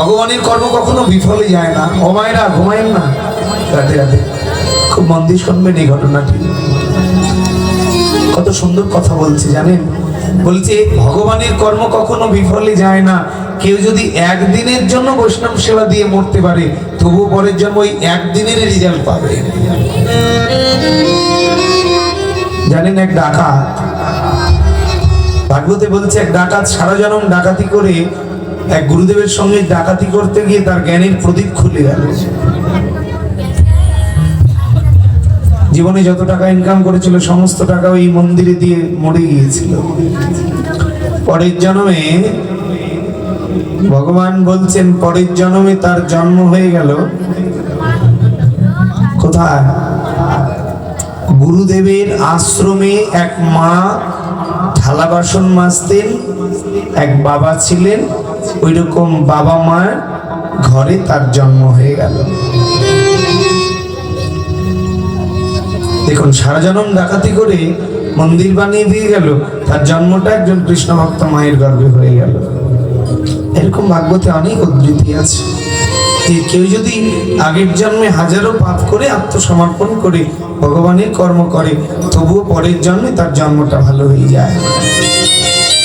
ভগবানের কর্ম কখনো বিফলে যায় না। ও মায়েরা, ঘুমায়েন না। রাতে রাতে খুব মন দিয়ে শুনবেন এই ঘটনাটি। কত সুন্দর কথা বলছে, জানেন? বলছে, ভগবানের কর্ম কখনো বিফলে যায় না। কেউ যদি একদিনের জন্য বৈষ্ণব সেবা দিয়ে মরতে পারে, তবুও পরের জন্ম ওই একদিনের রেজাল্ট পাবে। জানেন এক ডাকাত? ভাগবতে বলছে, এক ডাকাত সারা জনম ডাকাতি করে এক গুরুদেবের সঙ্গে ডাকাতি করতে গিয়ে তার জ্ঞানের প্রদীপ খুলে গেল। জীবনে যত টাকা ইনকাম করেছিল, সমস্ত টাকা ওই মন্দিরে দিয়ে মরে গিয়েছিল। পরের জন্মে ভগবান বলছেন, পরের জন্মে তার জন্ম হয়ে গেল। কোথায়? গুরুদেবের আশ্রমে এক মা থালা বাসন মাজতেন, এক বাবা ছিলেন ওই রকম বাবা মার ঘরে তার জন্ম হয়ে গেল। দেখুন, সারা জনম ডাকাতি করে মন্দির বানিয়ে দিয়ে গেল, তার জন্মটা একজন কৃষ্ণ ভক্ত মায়ের গর্ভে হয়ে গেল। এরকম ভাগবতে অনেক উদ্ধৃতি আছে। কেউ যদি আগের জন্মে হাজারো পাপ করে, আত্মসমর্পণ করে, ভগবানের কর্ম করে, তবুও পরের জন্মে তার জন্মটা ভালো হয়ে যায়।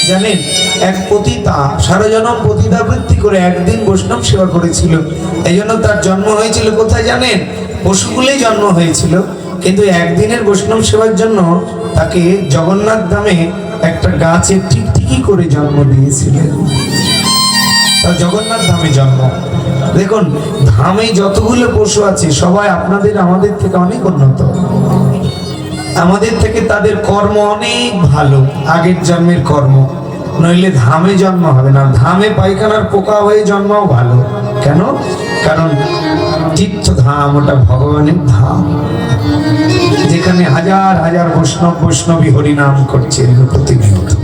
জানেন, এক পতিতা সারা জনম পতিতাবৃত্তি করে একদিন বৈষ্ণব সেবা করেছিল। এই জন্য তার জন্ম হয়েছিল কোথায় জানেন? পশুকুলেই জন্ম হয়েছিল। কিন্তু একদিনের বৈষ্ণব সেবার জন্য তাকে জগন্নাথ ধামে একটা গাছের টিকটিকি করে জন্ম দিয়েছিলেন। তার জগন্নাথ ধামে জন্ম। দেখুন, ধামে যতগুলো পশু আছে, সবাই আপনাদের, আমাদের থেকে অনেক উন্নত। আমাদের থেকে তাদের কর্ম অনেক ভালো। আগের জন্মের কর্ম। নইলে ধামে জন্ম হবে না। ধামে পায়খানার পোকা হয়ে জন্মাও ভালো। কেন? কারণ তীর্থ ধাম ওটা ভগবানের ধাম। যেখানে হাজার হাজার বৈষ্ণব বৈষ্ণবী হরিনাম করছেন প্রতিনিয়ত।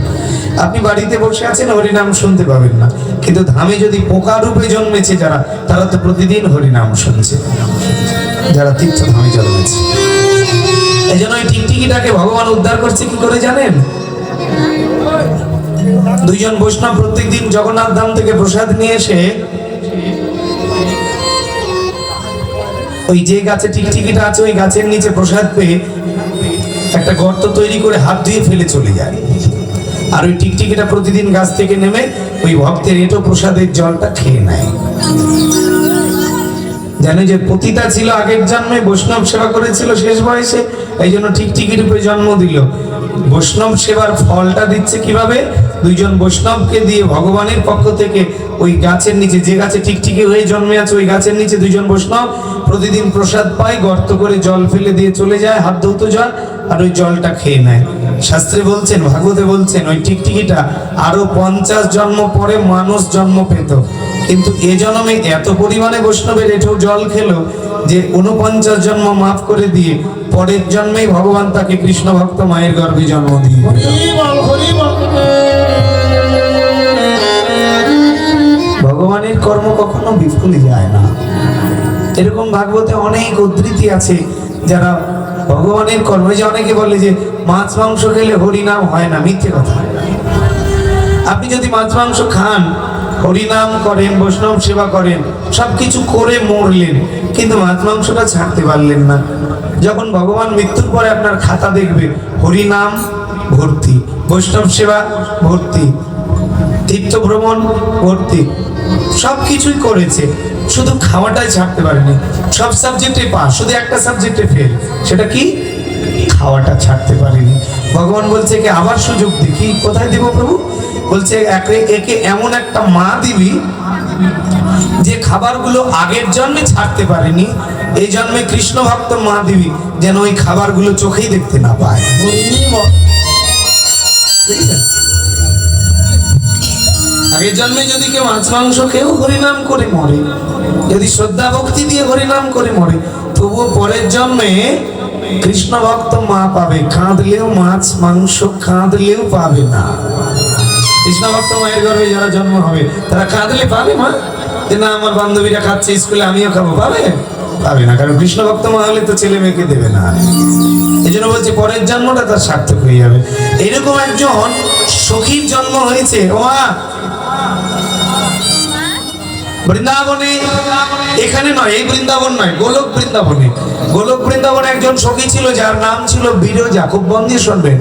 আপনি বাড়িতে বসে আছেন, হরিনাম শুনতে পাবেন না। কিন্তু ধামে যদি পোকা রূপে জন্মেছে যারা, তারা তো প্রতিদিন হরিনাম শুনছে। যারা তীর্থ ধামে জন্মেছে। এই জন্য ওই টিকটিকিটাকে ভগবান উদ্ধার করছে, কি করে জানেন? দুইজন বৈষ্ণব প্রত্যেকদিন জগন্নাথ ধাম থেকে প্রসাদ নিয়ে এসে ওই যে গাছে টিকটিকিটা আছে, ওই গাছের নিচে প্রসাদ পেয়ে একটা গর্ত তৈরি করে হাত ধুয়ে ফেলে চলে যায়। আর ওই টিকটিকিটা প্রতিদিন গাছ থেকে নেমে ওই ভক্তের এটো প্রসাদের জলটা খেয়ে নেয়। জানে যে পতিতা ছিল, আগের জন্মে বৈষ্ণব সেবা করেছিল শেষ বয়সে, এই জন্য ঠিক টিকটিকি রূপে জন্ম দিল। বৈষ্ণব সেবার ফলটা দিচ্ছে কীভাবে? দুইজন বৈষ্ণবকে দিয়ে ভগবানের পক্ষ থেকে ওই গাছের নিচে, যে গাছে টিকটিকি হয়ে জন্মে আছে, ওই গাছের নিচে দুইজন বৈষ্ণব প্রতিদিন প্রসাদ পায়, গর্ত করে জল ফেলে দিয়ে চলে যায়, হাত ধৌত জল, আর ওই জলটা খেয়ে নেয়। শাস্ত্রে বলছেন, ভাগবতে বলছেন, ওই টিকটিকিটা আরও পঞ্চাশ জন্ম পরে মানুষ জন্ম পেত। কিন্তু এ জন্মে এত পরিমাণে বৈষ্ণবের এঠেও জল খেলো যে উনপঞ্চাশ জন্ম মাফ করে দিয়ে পরের জন্মেই ভগবান তাকে কৃষ্ণ ভক্ত মায়ের গর্ভে জন্ম দিয়ে ভগবানের কর্ম কখনো বিফলে যায় না। এরকম ভাগবতে অনেক উদ্ধৃতি আছে যারা ভগবানের কর্ম যে অনেকে বলে যে মাছ মাংস খেলে হরিনাম হয় না মিথ্যে কথা। আপনি যদি মাছ মাংস খান হরিনাম করেন, বৈষ্ণব সেবা করেন, সবকিছু করে মরলেন, কিন্তু মাছ মাংসটা ছাড়তে পারলেন না। যখন ভগবান মৃত্যুর পরে আপনার খাতা দেখবে, হরিনাম ভর্তি, বৈষ্ণব সেবা ভর্তি তীর্থ ভ্রমণ ভর্তি সব কিছুই করেছে, শুধু খাওয়াটাই ছাড়তে পারেনি, সব সাবজেক্টে পাস, শুধু একটা সাবজেক্টে ফেল সেটা কি? খাওয়াটা ছাড়তে পারেনি। ভগবান বলছে কি, আবার সুযোগ দেখি, কোথায় দিব প্রভু? বলছে একে একে এমন একটা মা দিবি যে খাবারগুলো আগের জন্মে ছাড়তে পারেনি, এই জন্মে কৃষ্ণ ভক্ত মা দিবি যেন ওই খাবারগুলো চোখেই দেখতে না পায়। আগের জন্মে যদি কেউ মাছ মাংস খেয়েও হরিনাম করে মরে, যদি শ্রদ্ধা ভক্তি দিয়ে হরিনাম করে মরে, তবুও পরের জন্মে কৃষ্ণ ভক্ত মা পাবে, কাঁদলেও মাছ মাংস কাঁদলেও পাবে না। ভক্ত মায়ের গর্ভে যারা জন্ম হবে, তারা কাঁদলে পাবে মা? যে না, আমার বান্ধবীরা খাচ্ছে, স্কুলে আমিও খাব, পাবে? পাবে না, কারণ কৃষ্ণ ভক্ত মা হলে তো ছেলে মেয়েকে দেবে না। এই জন্য বলছে, পরের জন্মটা তার সার্থক হয়ে যাবে। এরকম একজন সখীর জন্ম হয়েছে, ও মা। বৃন্দাবনে, এখানে নয়, এই বৃন্দাবন নয়, গোলক বৃন্দাবনে। গোলক বৃন্দাবনে একজন সখী ছিল, যার নাম ছিল বিরজা, খুব দিয়ে শুনবেন।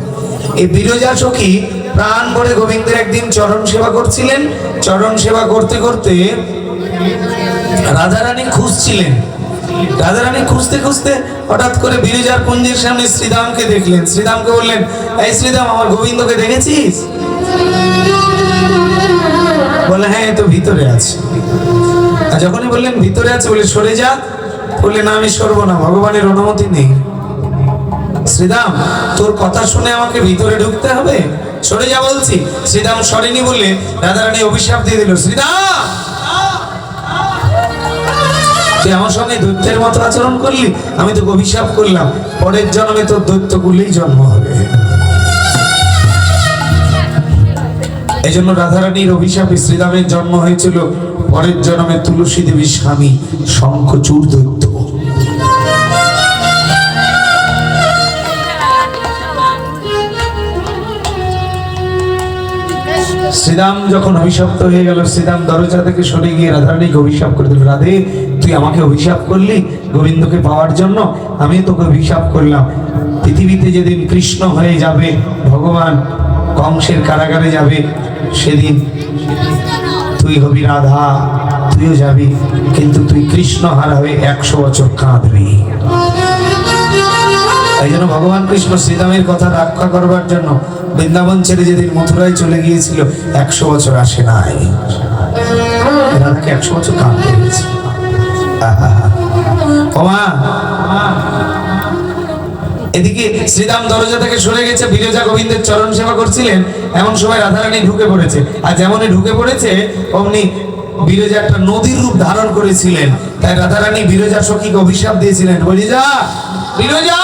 এই বিরজা সখী প্রাণ ভরে গোবিন্দের একদিন চরণ সেবা করছিলেন। চরণ সেবা করতে করতে রাধারানী খুঁজছিলেন। রাধারানী খুঁজতে খুঁজতে হঠাৎ করে বিরজার কুঞ্জের সামনে শ্রীদামকে দেখলেন। শ্রীদামকে বললেন, এই শ্রীদাম, আমার গোবিন্দকে দেখেছিস? বলে হ্যাঁ তো ভিতরে আছে। আর যখনই বললেন, ভিতরে আছে? বলে, সরে যা। বললেন আমি সরবো না, ভগবানের অনুমতি নেই। শ্রীদাম, তোর কথা শুনে আমাকে ভিতরে ঢুকতে হবে? সরে যা বলছি। শ্রীরাম সরেনি বলে রাধারানী অভিশাপ দিয়ে দিল শ্রীরাম তুই আমার সঙ্গে দৈত্যের মতো আচরণ করলি? আমি তোকে অভিশাপ করলাম। পরের জন্মে তোর দৈত্য কুলেই জন্ম হবে। এই জন্য রাধারানীর অভিশাপে শ্রীরামের জন্ম হয়েছিল। পরের জন্মে তুলসী দেবীর স্বামী শঙ্খচূড় দৈত্য। শ্রীরাম যখন অভিশপ্ত হয়ে গেল শ্রীরাম দরজা থেকে সরে গিয়ে রাধারানীকে অভিশাপ করে দিল, রাধে, তুই আমাকে অভিশাপ করলি? গোবিন্দকে পাওয়ার জন্য আমি তোকে অভিশাপ করলাম। পৃথিবীতে যেদিন কৃষ্ণ হয়ে যাবে, ভগবান কংসের কারাগারে যাবে, সেদিন তুই হবি রাধা, তুইও যাবি। কিন্তু তুই কৃষ্ণ হারা হয়ে একশো বছর কাঁদবি। তাই জন্য ভগবান কৃষ্ণ শ্রীরামের কথা রক্ষা করবার জন্য বৃন্দাবন ছেড়ে যেদিন মথুরায় চলে গিয়েছিল, একশো বছর আসে নাই। একশো বছর কাঁদতে হয়েছে। আহা। এদিকে শ্রীরাম দরজা থেকে সরে গেছে, বিরজা গোবিন্দের চরণ সেবা করছিলেন। এমন সময় রাধারানী ঢুকে পড়েছে। আর যেমনই ঢুকে পড়েছে, অমনি বিরজা একটা নদীর রূপ ধারণ করেছিলেন। তাই রাধারানী বিরজা সখীকে অভিশাপ দিয়েছিলেন। বিরজা বিরজা!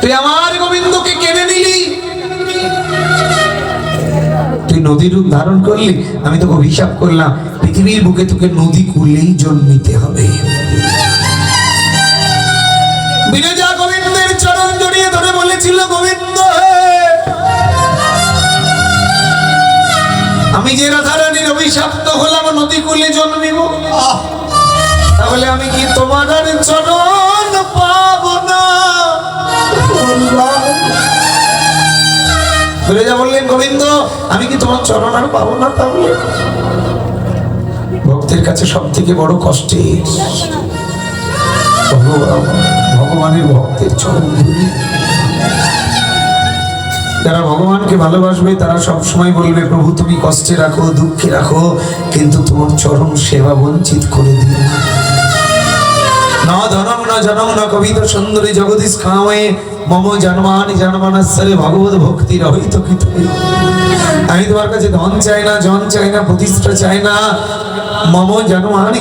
তুই আমার গোবিন্দকে কেড়ে নিলি? তুই নদীর রূপ ধারণ করলি? আমি তোকে অভিশাপ করলাম। পৃথিবীর বুকে তোকে নদী কুলেই জন্মিতে হবে। বিরজা গোবিন্দের চরণ জড়িয়ে ধরে বলেছিল গোবিন্দ, আমি যে রাধারানীর অভিশাপ্ত হলাম, নদী কুলে জন্মিব। তাহলে আমি কি তোমার চরণ বিরজা বললেন গোবিন্দ, আমি কি তোমার চরণ আর পাবো না তাহলে? ভক্তের কাছে সব থেকে বড় ভগবান, ভগবানের ভক্তের চরণ যারা ভগবানকে ভালোবাসবে, তারা সব সময় বলবে, প্রভু, তুমি কষ্টে রাখো, দুঃখে রাখো, কিন্তু তোমার চরণ সেবা বঞ্চিত করে দিও না। না ধনম না না কবিত সুন্দরী জগদীশ খাওয়ে, মম জন্মানি জন্মানসরে ভগবত ভক্তি রহিত আমি তোমার কাছে ধন চাই না, জন চাই না, প্রতিষ্ঠা চাই না, মম জন্মানি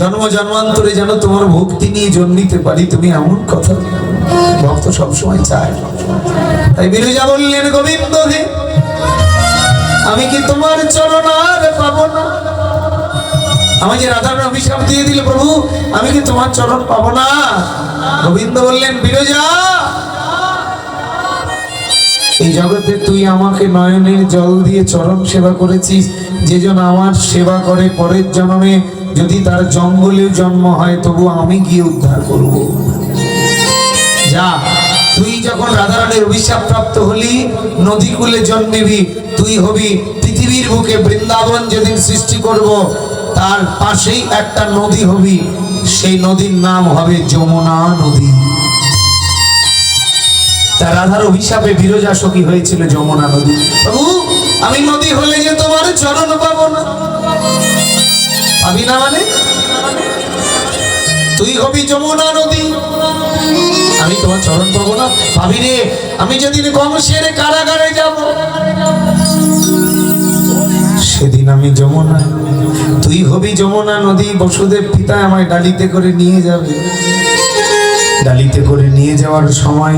জন্ম জন্মান্তরে যেন তোমার ভক্তি নিয়ে জন্মিতে পারি, তুমি এমন কথা। ভক্ত সবসময় চায়। তাই বিরজা বললেন, গোবিন্দ হে, আমি কি তোমার চরণ আর পাবো না আমি যে রাধার অভিশাপ দিয়ে দিল, প্রভু আমি কি তোমার চরণ পাবো না? গোবিন্দ বললেন, বিরজা, এই জগতে তুই আমাকে নয়নের জল দিয়ে চরণ সেবা করেছিস। যে জন আমার সেবা করে পরের জন্মে, যদি তার জঙ্গলেও জন্ম হয়, তবু আমি গিয়ে উদ্ধার করব। যা, তুই যখন রাধারানীর অভিশাপ প্রাপ্ত হলি নদী কূলে জন্মিবি, তুই হবি পৃথিবীর বুকে বৃন্দাবন যেদিন সৃষ্টি করব, তার পাশেই একটা নদী হবি। সেই নদীর নাম হবে যমুনা নদী। তার রাধার অভিশাপে বিরজা সখী হয়েছিল যমুনা নদী। প্রভু, আমি নদী হলে যে তোমার চরণ পাবো না? পাবি না মানে? তুই হবি যমুনা নদী। আমি তোমার চরণ পাবো না। ভাবি রে, আমি যেদিন কংসের কারাগারে যাব। সেদিন আমি যমুনা, তুই হবি যমুনা নদী, বসুদেব পিতা আমায় ডালিতে করে নিয়ে যাবে। ডালিতে করে নিয়ে যাওয়ার সময়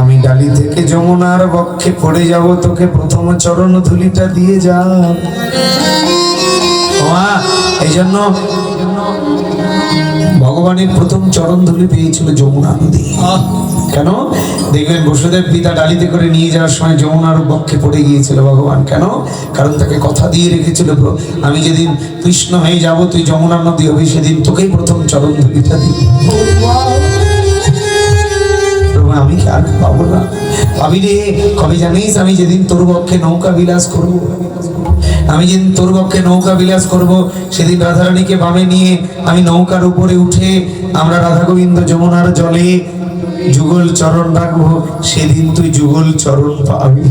আমি ডালি থেকে যমুনার বক্ষে পড়ে যাব, তোকে প্রথম চরণ ধুলিটা দিয়ে যা এই জন্য ভগবানের প্রথম চরণ ধুলি পেয়েছিল যমুনা নদী। কেন? দেখবেন বসুদেব পিতা ডালিতে করে নিয়ে যাওয়ার সময় যমুনার বক্ষে পড়ে গিয়েছিল ভগবান। কেন? কারণ তাকে কথা দিয়ে রেখেছিল আমি যেদিন কৃষ্ণ হয়ে যাব, তুই যমুনার নদী হবি, সেদিন তোকেই প্রথম চরণ ধরিটা দিবি। আমি আর পাবো না? রে, কবে জানিস আমি যেদিন তোর পক্ষে নৌকা বিলাস করব? আমি যেদিন তোর পক্ষে নৌকা বিলাস করব, সেদিন রাধারানীকে বামে নিয়ে আমি নৌকার উপরে উঠে আমরা রাধা গোবিন্দ যমুনার জলে যুগল চরণ রাখব সেদিন তুই যুগল চরণ পাবি।